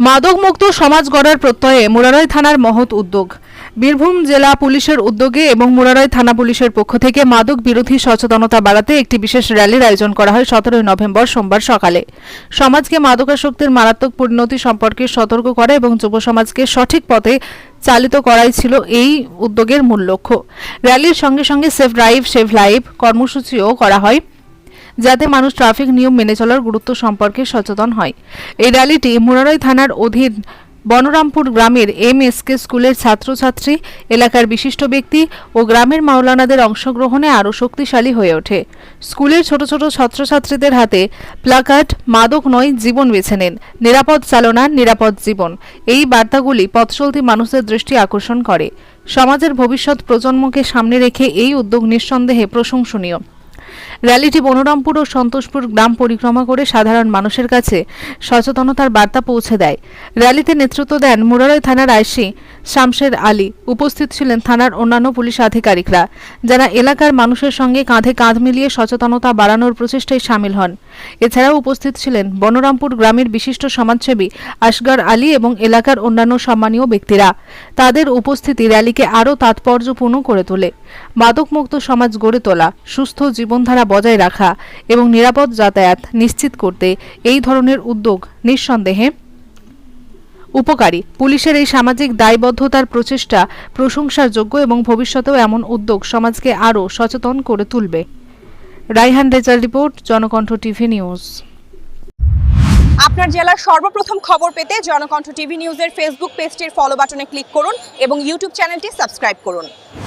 মাদকমুক্ত সমাজ গড়ার প্রত্যয়ে মুরারই থানার মহৎ উদ্যোগ। বীরভূম জেলা পুলিশের উদ্যোগে এবং মুরারই থানা পুলিশের পক্ষ থেকে মাদক বিরোধী সচেতনতা বাড়াতে একটি বিশেষ র্যালির আয়োজন করা হয় সতেরোই নভেম্বর সোমবার সকালে। সমাজকে মাদকাসক্তির মারাত্মক পরিণতি সম্পর্কে সতর্ক করা এবং যুব সমাজকে সঠিক পথে চালিত করাই ছিল এই উদ্যোগের মূল লক্ষ্য। র্যালির সঙ্গে সঙ্গে সেফ ড্রাইভ, সেভ লাইভ কর্মসূচিও করা হয়। যাতে মানুষ ট্রাফিক নিয়ম মেনে চলার গুরুত্ব সম্পর্কে সচেতন হয়। এই র্যালিটি মুরারই থানার অধীন বনরামপুর গ্রামের এম এস কে স্কুলের ছাত্রছাত্রী, এলাকার বিশিষ্ট ব্যক্তি ও গ্রামের মাওলানাদের অংশগ্রহণে আরও শক্তিশালী হয়ে ওঠে। স্কুলের ছোট ছোট ছাত্রছাত্রীদের হাতে প্লাকার্ড, মাদক নয়, জীবন বেছে নেন। নিরাপদ চালনা, নিরাপদ জীবন। এই বার্তাগুলি পথচলতি মানুষদের দৃষ্টি আকর্ষণ করে। সমাজের ভবিষ্যৎ প্রজন্মকে সামনে রেখে এই উদ্যোগ নিঃসন্দেহে প্রশংসনীয়। র্যালিটি বনরামপুর ও সন্তোষপুর গ্রাম পরিক্রমা করে সাধারণ মানুষের কাছে সচেতনতার বার্তা পৌঁছে দেয়। র্যালিতে নেতৃত্ব দেন মুরারয় থানার আইসি শামশের আলী। উপস্থিত ছিলেন থানার অন্যান্য পুলিশ আধিকারিকরা, যারা এলাকার মানুষের সঙ্গে কাঁধে কাঁধ মিলিয়ে সচেতনতা বাড়ানোর প্রচেষ্টায় সামিল হন। এছাড়াও উপস্থিত ছিলেন বনরামপুর গ্রামের বিশিষ্ট সমাজসেবী আসগর আলী এবং এলাকার অন্যান্য সম্মানীয় ব্যক্তিরা। তাদের উপস্থিতি র্যালিকে আরও তাৎপর্যপূর্ণ করে তোলে। মাদকমুক্ত সমাজ গড়ে তোলা, সুস্থ জীবনধারা বজায় রাখা এবং নিরাপদ যাতায়াত নিশ্চিত করতে এই ধরনের উদ্যোগ নিঃসন্দেহে উপকারী। পুলিশের এই সামাজিক দায়বদ্ধতার প্রচেষ্টা প্রশংসার যোগ্য এবং ভবিষ্যতেও এমন উদ্যোগ সমাজকে আরও সচেতন করে তুলবে। Raihan result report, Janakantha TV news. আপনার জেলার সর্বপ্রথম খবর পেতে জনকণ্ঠ টিভি নিউজের ফেসবুক পেজটির ফলো বাটনে ক্লিক করুন এবং ইউটিউব চ্যানেলটি সাবস্ক্রাইব করুন।